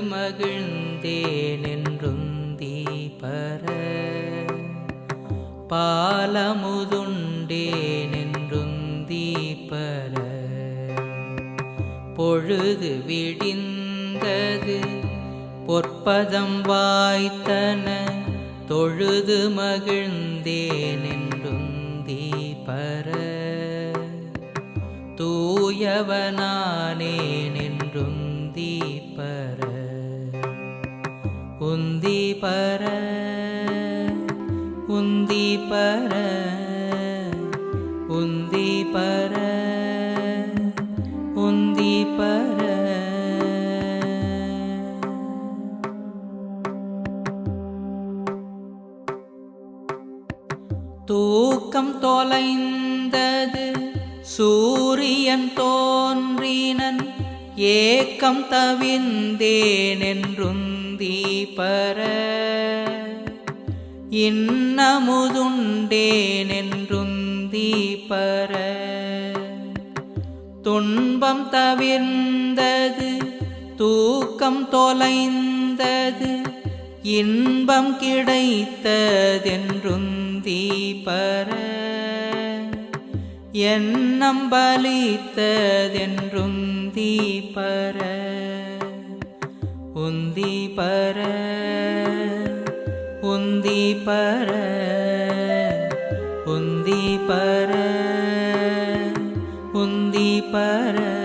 மகிழ்ந்தேனென்றும் தீபர. பாலமுதுண்டேனென்றும் தீபர. பொழுது விடிந்தது பொற்பதம் வாய்த்தன. தொழுது மகிழ்ந்தேனென்றும் தீபர. தூயவனானேனென்றும் பர உந்தி பர உந்தி பர உந்தி பர. தூக்கம் தொலைந்தது சூரியன் தோன்றினன் ஏக்கம் தவிந்தேனென்றும் இன்னமுதுண்டேனென்றும் தீபர துன்பம் தவிர்ந்தது தூக்கம் தொலைந்தது இன்பம் கிடைத்ததென்றும் தீபர எண்ணம் பலித்ததென்றும் தீபர உந்தி பர உந்தி பர உந்தி பர உந்தி பர.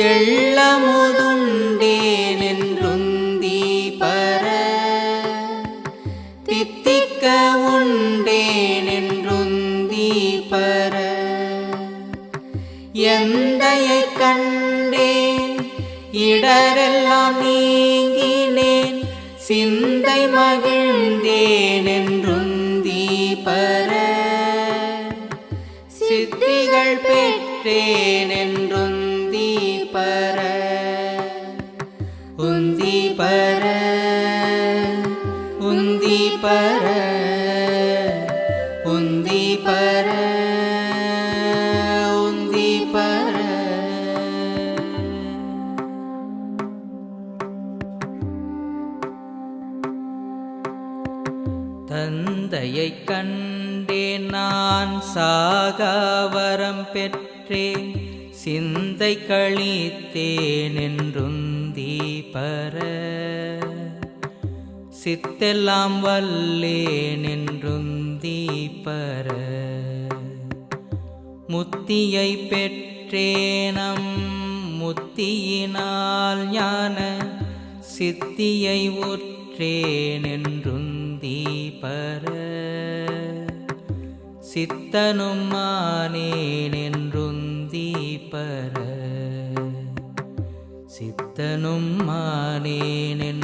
தெள்ளமுதுண்டேனென்றுந்தி பர தித்திக்க உண்டேனென்றுந்தி பர எந்தையை கண்டேன் இடரெல்லாம் நீங்கினேன் சிந்தை மகிழ்ந்தேனென்றுந்தி பர சித்திகள் பெற்றேன் தந்தையை கண்டேன் நான் சாகாவரம் பெற்றேன். சிந்தை கழித்தேன் என்றும் தீபர. சித்தெல்லாம் வல்லேன் என்றும் தீபர. முத்தியை பெற்றேனம் முத்தியினால் ஞான. சித்தியை உற்றேனென்றுந்தி சித்தனும் மானேனென்றுந்தீபர சித்தனும் மானேனென்றுந்தி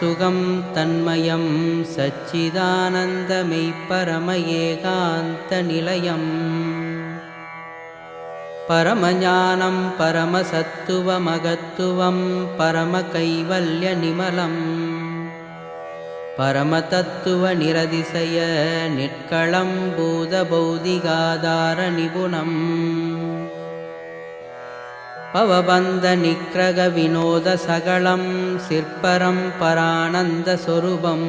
பரசுகம் தன்மயம் சச்சிதானந்தமெய்ப்பரம ஏகாந்த நிலையம். பரமஞானம் பரமசத்துவமகத்துவம் பரமகைவல்யநிமலம். பரமதத்துவநிரதிசய நிற்களம் பூதபௌதிகாதார நிபுணம். पवबन्धनिग्रहविनोदसकलं सिर्परं परानन्दस्वरूपम्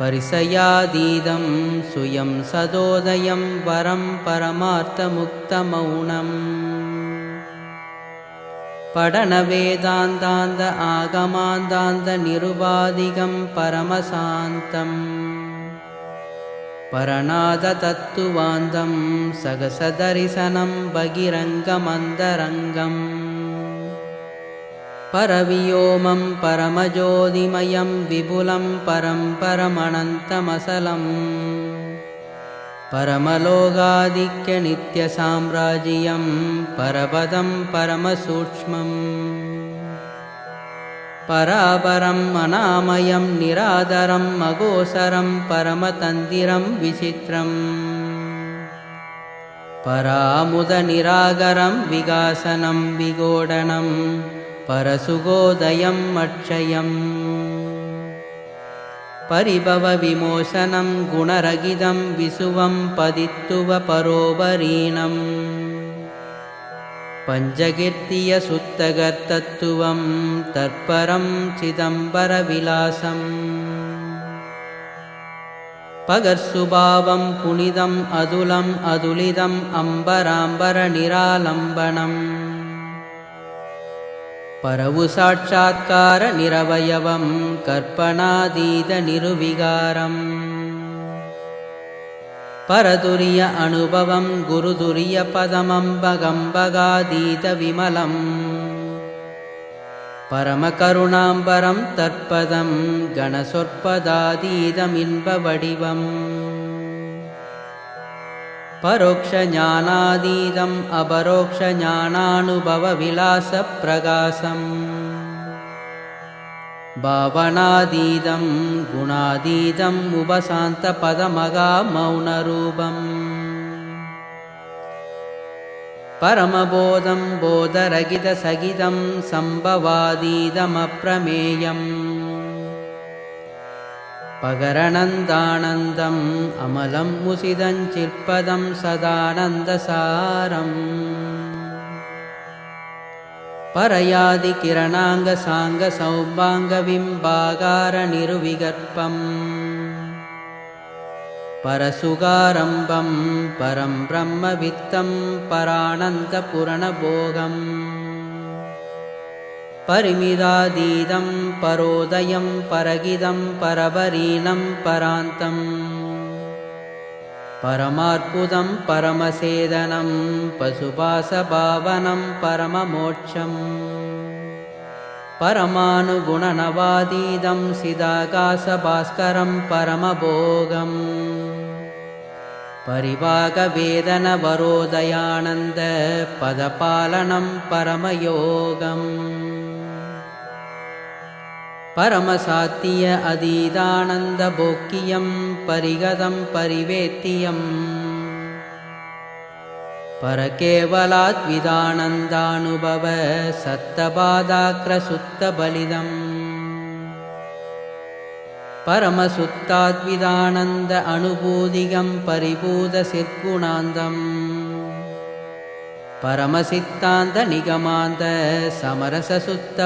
परिसयादीदं सुयं सदोदयं वरं परमार्थमुक्तमौनम् पठनवेदान्तान्त आगमान्तान्तनिरुपाधिकं परमशान्तम् परनादतत्त्वान्दं सगसदर्शनं बहिरङ्गमन्तरङ्गम्। परवियोमं परमज्योतिमयं विपुलं परं परमनन्तमसलम् परमलोगादिक्यनित्यसाम्राज्यं परपदं परमसूक्ष्मम् परापरम् अनामयं निरादरम् अगोचरं परमतन्दिरं विचित्रम् परामुदनिरागरं विगासनं विगोडनं परसुगोदयम् अक्षयम्। परिभवविमोचनं गुणरगिदं विसुवं पदित्तुवपरोपरीणम् पञ्चकीर्तियसुत्तगर्तत्त्वं तत्परं चिदम्बरविलासम् पगर्सुभावं पुनिदम् अदुलम् अदुलिदम् अम्बराम्बरनिरालम्बनम् परवुसाक्षात्कारनिरवयवं कल्पनादीतनिरुविकारम् परतुर्य अनुभवं गुरुतुर्यपदमम्बगम्बगादीतविमलम् परमकरुणाम्बरं तत्पदं गणसोत्पदादीतमिन्बवडिवम् परोक्षज्ञानादीतम् अपरोक्षज्ञानानुभवविलासप्रकाशम् भावनादीदं गुणादीदम् उपशान्तपदमगामौनरूपम् परमबोधं बोधरगितसगितं सम्भवादीदमप्रमेयम् पगरनन्दानन्दम् अमलं मुसिदं चिर्पदं सदानन्दसारम् परयादिकिरणाङ्गसाङ्गसौभाङ्गविम्बागारनिरुविगर्पम् परसुगारम्भं परं ब्रह्मवित्तं परानन्दपुरणभोगम्। परिमिदादीदं परोदयं परगिदं परबरीनं परान्तम् परमार्पुदं परमसेदनं पशुपासभावनं परममोक्षम् परमानुगुणनवादीदं सिदाकाशभास्करं परमभोगम् परिवागवेदनवरोदयानन्द पदपालनं परमयोगम् परमसात्य अदीदानन्दभोक्यं परिगतं परिवेत्तियम् परकेवलाद्विदानन्दानुभव सत्तपादाग्रसुत्तबलिदम् परमसुत्ताद्विदानन्द अनुभूदिगं परिभूतसिद्गुणान्दम् परमसिद्धान्तनिगमान्त समरससुत्त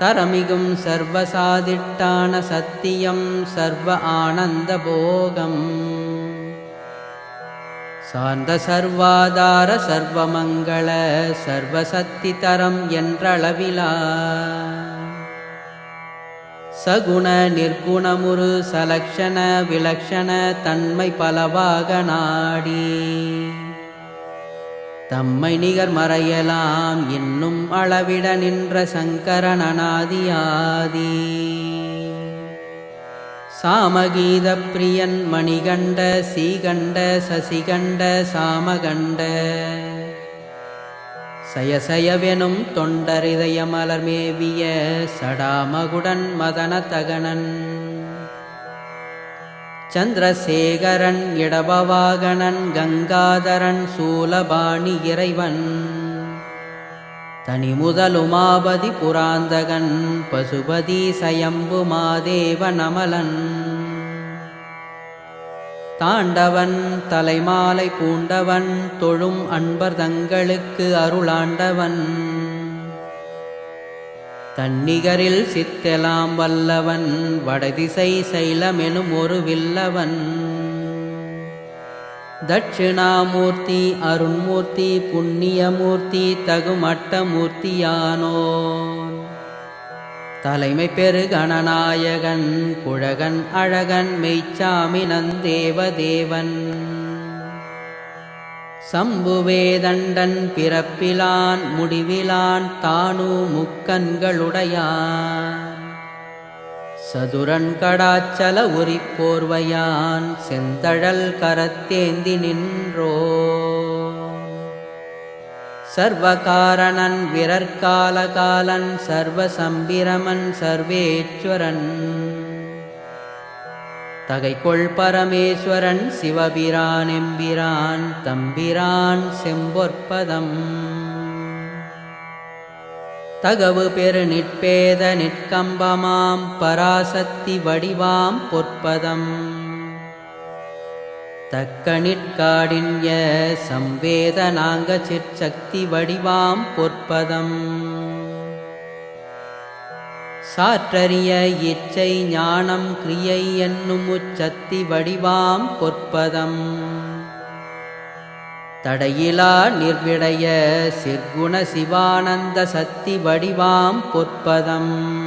தரமிகும் சர்வசாதிட்டான சத்தியம் சர்வ ஆனந்த போகம். சார்ந்த சர்வாதார சர்வமங்கள சர்வசக்திதரம் என்றளவிலா. சகுண நிர்குணமுரு சலக்ஷண விலக்ஷண தன்மை பலவாக நாடி. தம்மை நிகர் மறையலாம் இன்னும் அளவிட நின்ற சங்கரனாதியாதி சாமகீத பிரியன் மணிகண்ட சீகண்ட சசிகண்ட சாமகண்ட சயசயவெனும் தொண்டரிதய மேவிய சடாமகுடன் மதன தகனன் சந்திரசேகரன் இடபவாகனன் கங்காதரன் சூலபாணி இறைவன். தனிமுதலுமாபதி புராந்தகன் பசுபதி சயம்பு மாதேவ நமலன். தாண்டவன் தலைமாலை பூண்டவன் தொழும் அன்பர் தங்களுக்கு அருளாண்டவன். தன்னிகரில் சித்தெலாம் வல்லவன் வடதிசை சைலமெனும் ஒரு வில்லவன். தட்சிணாமூர்த்தி அருண்மூர்த்தி புண்ணியமூர்த்தி தகுமட்டமூர்த்தியானோ தலைமை பெரு கணநாயகன் குழகன் அழகன் மெய்ச்சாமி நந்தேவதேவன் சம்புவேதண்டன் பிறப்பிலான் முடிவிலான் தானு முக்கண்களுடையான் சதுரன் கடாச்சல உரி போர்வையான் செந்தழல் கரத்தேந்தி நின்றோ. சர்வகாரணன் விரற்காலகாலன் சர்வசம்பிரமன் சர்வேஸ்வரன் தகைகொள் பரமேஸ்வரன் சிவபிரான் எம்பிரான் தம்பிரான் செம்பொற்பதம். தகவு பெரு நிற்பேத நிற்கம்பமாம் பராசக்தி வடிவாம் பொற்பதம். தக்க நிற்காடின்ய சம்வேதனாங்க சிற்சக்தி வடிவாம் பொற்பதம். சாற்றறிய இச்சை ஞானம் கிரியை என்னும் உச்சத்தி வடிவாம் பொற்பதம். தடையிலா நிர்விடைய சிற்குண சிவானந்த சக்தி வடிவாம் பொற்பதம்.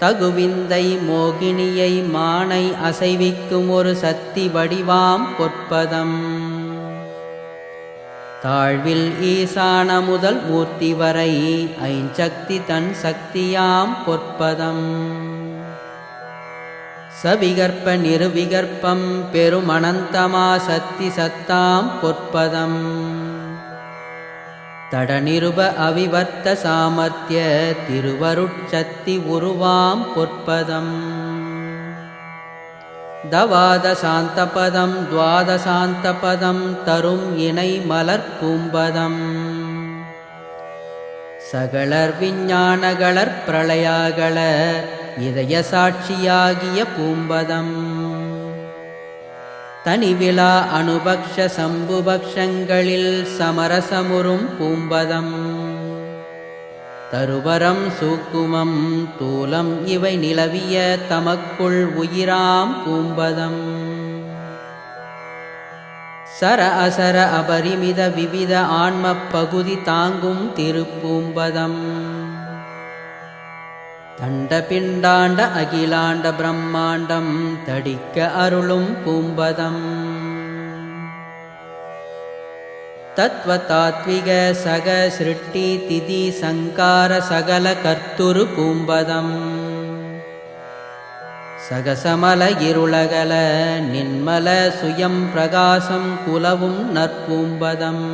தகுவிந்தை மோகினியை மானை அசைவிக்கும் ஒரு சக்தி வடிவாம் பொற்பதம். தாழ்வில் ஈசான முதல் மூர்த்தி வரை ஐஞ்சக்தி தன் சக்தியாம் பொற்பதம். சவிகற்ப நிருவிகற்பம் பெருமனந்தமா சக்தி சத்தாம் பொற்பதம். தடநிருப அவிவர்த்த சாமர்த்திய திருவருட்சக்தி உருவாம் பொற்பதம். தவாதசாந்தபதம் துவாதசாந்தபதம் தரும் இணை மலர்பூம்பதம் சகளர் விஞ்ஞானகளர் பிரளயாகள இதய சாட்சியாகிய பூம்பதம். தனிவிழா அனுபக்ஷ சம்புபக்ஷங்களில் சமரசமுறும் பூம்பதம். தருவரம் சூக்குமம் தூலம் இவை நிலவிய தமக்குள் உயிராம் பூம்பதம். சர அசர அபரிமித விவித ஆன்மப் பகுதி தாங்கும் திருப்பூம்பதம். தண்ட பிண்டாண்ட அகிலாண்ட பிரம்மாண்டம் தடிக்க அருளும் பூம்பதம். தத்வதாத்விக சக சிருஷ்டி திதி சங்கார சகல கர்த்துரு பூம்பதம். சகசமல இருளகல நின்மல சுயம் பிரகாசம் குலவும் நற்பூம்பதம்.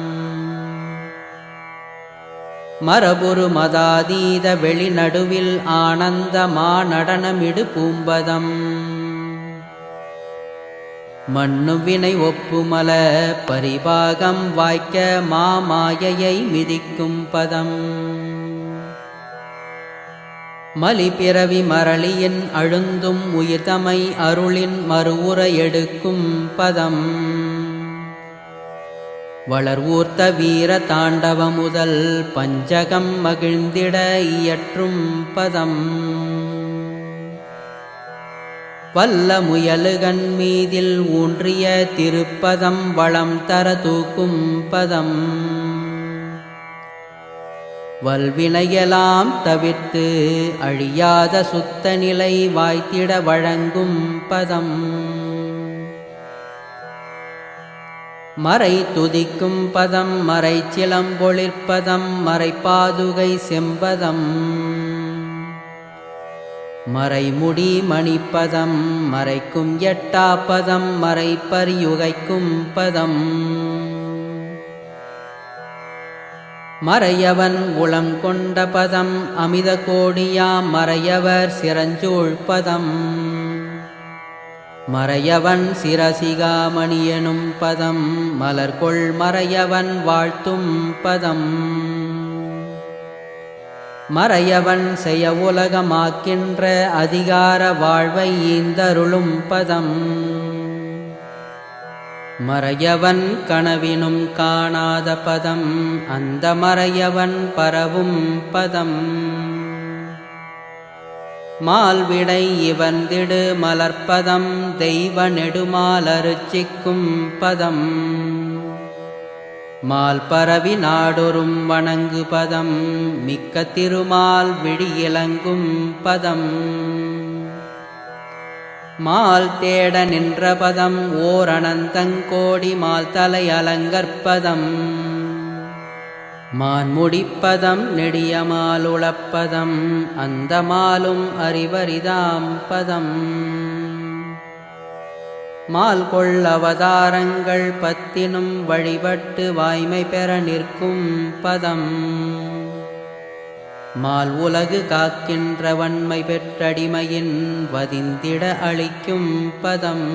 மரபுரு மதாதீத வெளிநடுவில் ஆனந்தமா நடனமிடு பூம்பதம். மண்ணுவினை ஒப்புமல பரிபாகம் வாய்க்க மாமாயையை மிதிக்கும் பதம். மலிபிறவி மரளியின் அழுந்தும் உயிர்தமை அருளின் மறுவுற எடுக்கும் பதம். வளர்வூர்த்த வீர தாண்டவ முதல் பஞ்சகம் மகிழ்ந்திட இயற்றும் பதம். வல்ல முயலுகன் மீதில் ஊன்றிய திருப்பதம் வளம் தர தூக்கும் பதம். வல்வினையெல்லாம் தவிர்த்து அழியாத சுத்த நிலை வாய்த்திட வழங்கும் பதம். மறை துதிக்கும் பதம் மறை சிலம்பொழிற்பதம் மறைப்பாதுகை செம்பதம். மறைமுடி மணிப்பதம் மறைக்கும் எட்டாப்பதம் மறைப்பரியுகைக்கும் பதம். மறையவன் உளம் கொண்ட பதம் அமித கோடியாம் மறையவர் சிரஞ்சூழ் பதம். மறையவன் சிரசிகாமணியனும் பதம் மலர்கொள் மறையவன் வாழ்த்தும் பதம். மறையவன் செய்ய உலகமாக்கின்ற அதிகார வாழ்வை ஈந்தருளும் பதம். மறையவன் கனவினும் காணாத பதம் அந்த மறையவன் பரவும் பதம். மால்விடை இவந்திடு மலர்ப்பதம் தெய்வ நெடுமாலருச்சிக்கும் பதம். மால் பரவி நாடொரும் வணங்கு பதம் மிக்க திருமால் விழியிலங்கும் பதம். மால் தேட நின்ற பதம் ஓர் அனந்தங்கோடி மால் தலை அலங்கற்பதம் மான் முடிப்பதம் நெடிய மாலுளப்பதம் அந்த மாலும் அறிவரிதாம் பதம். மால் கொள்ளவதாரங்கள் பத்தினும் வழிபட்டு வாய்மை பெற நிற்கும் பதம். மால் உலகு காக்கின்ற வன்மை பெற்றடிமையின் வதிந்திட அளிக்கும் பதம்.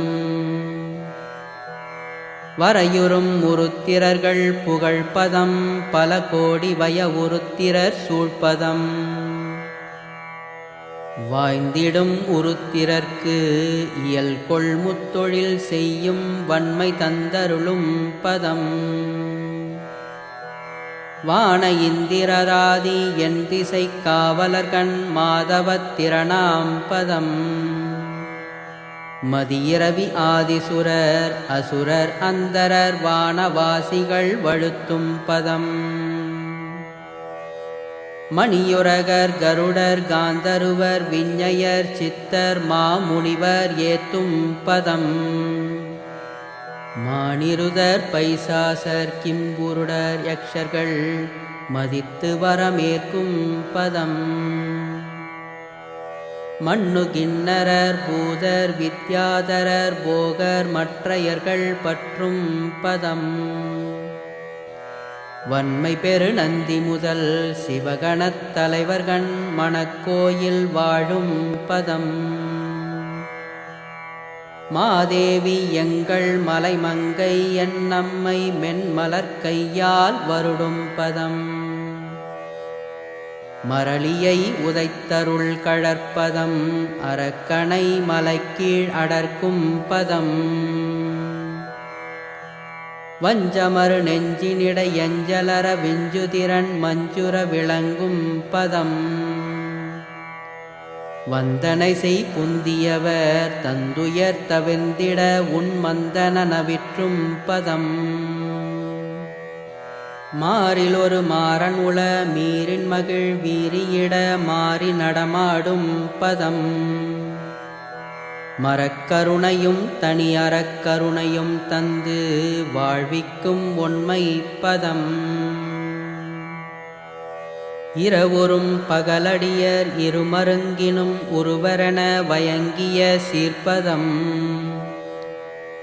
வரையுறும் உருத்திரர்கள் புகழ்பதம் பல கோடி வய உருத்திரர் சூழ்பதம் வாய்ந்திடும் உருத்திரர்க்கு இயல் கொள்முத்தொழில் செய்யும் வன்மை தந்தருளும் பதம். வான இந்திரராதி என் திசை காவலர்கண் மாதவத்திரணாம் பதம். மதியிரவி ஆதிசுரர் அசுரர் அந்தரர் வானவாசிகள் வழுத்தும் பதம். மணியுரகர் கருடர் காந்தருவர் விஞ்ஞயர் சித்தர் மாமுனிவர் ஏத்தும் பதம். மானிருதர் பைசாசர் கிம்புருடர் யக்ஷர்கள் மதித்து வரமேற்கும் பதம். மண்ணு கிண்ணரர் பூதர் வித்யாதரர் போகர் மற்றையர்கள் பற்றும் பதம். வன்மை பெரு நந்தி முதல் சிவகணத் தலைவர்கண் மணக்கோயில் வாழும் பதம். மாதேவி எங்கள் மலைமங்கை என் நம்மை மென்மலர் கையால் வருடும் பதம். மரளியை உதைத்தருள் கழற்பதம் அரக்கணை மலைக்கீழ் அடர்க்கும் பதம். வஞ்சமறு நெஞ்சினிடை எஞ்சலர விஞ்சுதிரன் மஞ்சுர விளங்கும் பதம். வந்தனை செய் புந்தியவர் தந்துயர் தவிர்ந்திட உன் மந்தன நவிற்றும் பதம். மாறில் ஒரு மாறன் உள மீறின் மகிழ் வீரியிட மாறி நடமாடும் பதம். மரக்கருணையும் தனியறக்கருணையும் தந்து வாழ்விக்கும் உண்மை பதம். இரவொரும் பகலடியர் இருமருங்கினும் உருவரென வயங்கிய சீர்ப்பதம்.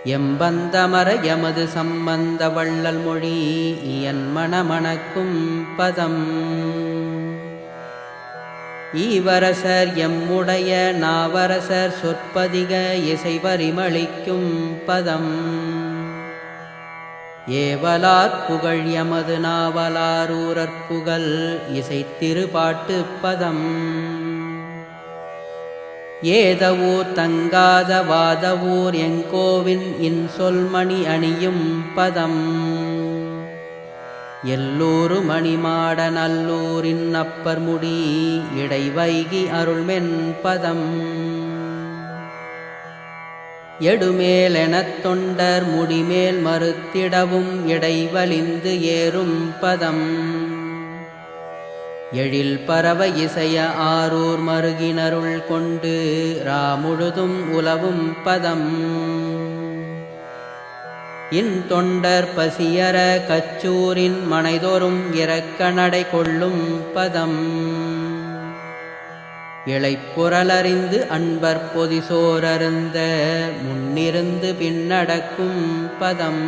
எம்பந்தமர எமது சம்பந்த வள்ளல் மொழி என் மணமணக்கும் பதம். ஈவரசர் எம்முடைய நாவரசர் சொற்பதிக இசைவரிமளிக்கும் பதம். ஏவலார் புகழ் எமது நாவலாரூரற் புகழ் இசைத்திருபாட்டுப் பதம். ஏதவூர் தங்காத வாதவூர் எங்கோவின் இன்சொல்மணி அணியும் பதம். எல்லூரு மணிமாட நல்லூரின் அப்பர் முடி இடைவைகி அருள்மென் பதம். எடுமேலெனத் தொண்டர் முடிமேல் மறுத்திடவும் இடைவலிந்து ஏறும் பதம். எழில் பரவ இசைய ஆரூர் மருகினருள் கொண்டு ராமுழுதும் உலவும் பதம். இன் தொண்டர் பசியர கச்சூரின் மனைதோறும் இறக்க நடை கொள்ளும் பதம். இளைப்புறலறிந்து அன்பர் பொதிசோரருந்த முன்னிருந்து பின்னடக்கும் பதம்.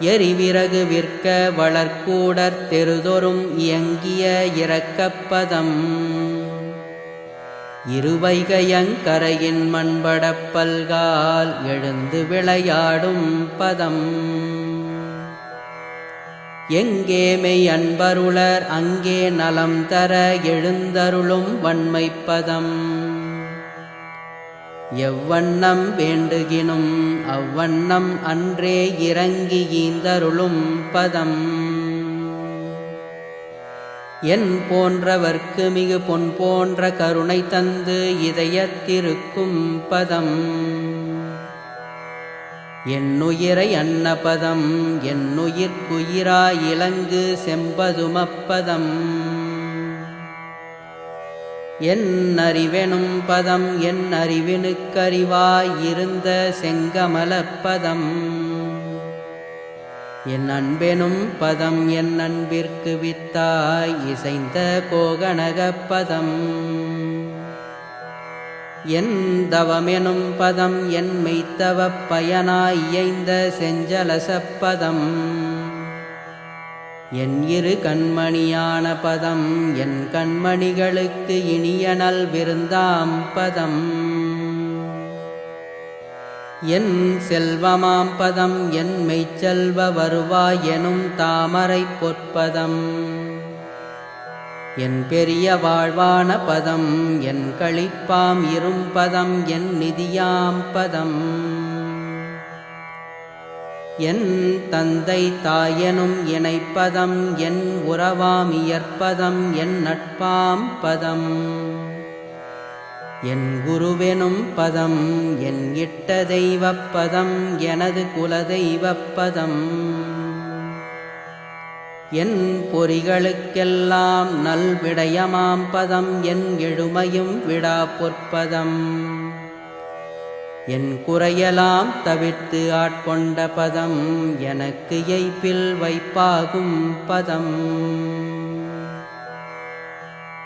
எரிவிறகு விற்க வளர்க்கூடற் தெருதொறும் இயங்கிய இறக்கப்பதம் இருவைகையங்கரையின் மண்படப்பல்கால் எழுந்து விளையாடும் பதம். எங்கே மெய் அன்பருளர் அங்கே நலம் தர எழுந்தருளும் வன்மைப்பதம் எவ்வண்ணம் வேண்டுகினும் அவ்வண்ணம் அன்றே இறங்கி ஈந்தருளும் பதம். என் போன்றவர்க்கு மிகு பொன் போன்ற கருணை தந்து இதயத்திருக்கும் பதம். என்னுயிரை அன்னபதம் என்னுயிர்க்குயிரா இலங்கு செம்பதுமப்பதம். என் அறிவெனும் பதம் என் அறிவினுக்கறிவாய் இருந்த செங்கமலப்பதம். என் அன்பெனும் பதம் என் அன்பிற்கு வித்தாய் இசைந்த கோகனகப்பதம். என் தவமெனும் பதம் என் மெய்த்தவப் பயனாய் இயைந்த செஞ்சலசப்பதம். என் இரு கண்மணியான பதம் என் கண்மணிகளுக்கு இனியனல் விருந்தாம் பதம். என் செல்வமாம் பதம் என் மெய்ச்செல்வ வருவாய் எனும் தாமரை பொற்பதம். என் பெரிய வாழ்வான பதம் என் களிப்பாம் இரும்பதம் என் நிதியாம் பதம். என் தந்தை தாயனும் இணைப்பதம் என் உறவாம் இயற்பதம் என் நட்பாம் பதம். என் குருவெனும் பதம் என் இட்ட தெய்வப்பதம் எனது குலதெய்வப்பதம் என் பொறிகளுக்கெல்லாம் நல்விடயமாம் பதம் என் எழுமையும் விடா பொற்பதம். என் குறையலாம் தவிர்த்து ஆட்கொண்ட பதம் எனக்கு எய்ப்பில் வைப்பாகும் பதம்.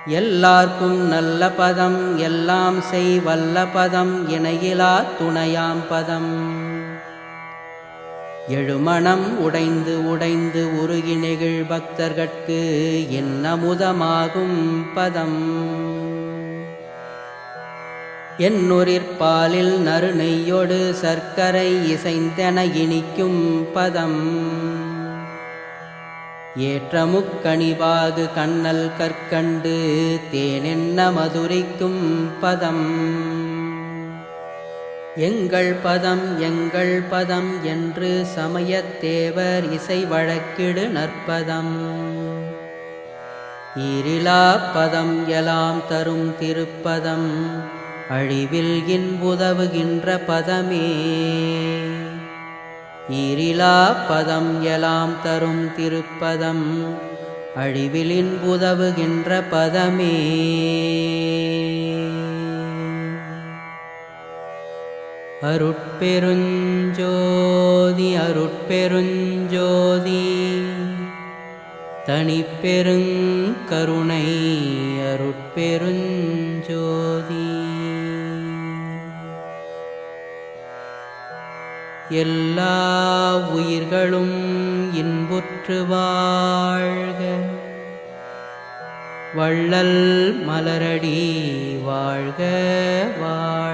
எல்லார்க்கும் நல்ல பதம் எல்லாம் செய் வல்ல பதம் இணையிலா துணையாம் பதம். எழுமணம் உடைந்து உடைந்து உருகி நெகிழ் பக்தர்கட்கு என்னமுதமாகும் பதம். என்னுரிற்பாலில் நறுநெய்யொடு சர்க்கரை இசைந்தென இனிக்கும் பதம். ஏற்றமுக்கணிவாது கண்ணல் கற்கண்டு தேனென்ன மதுரைக்கும் பதம்? எங்கள் பதம் எங்கள் பதம் என்று சமயத்தேவர் இசை வழக்கிடு நற்பதம். ஈரிலா பதம் எலாம் தரும் திருப்பதம். அழிவில் இன்புதவுகின்ற பதமே. ஈரிலா பதம் எலாம் தரும் திருப்பதம் அழிவிலின் உதவுகின்ற பதமே. அருட்பெருஞ்சோதி அருட்பெருஞ்சோதி தனிப்பெருங்கருணை அருட்பெருஞ் எல்லா உயிர்களும் இன்புற்று வாழ்க. வள்ளல் மலரடி வாழ்க வாழ்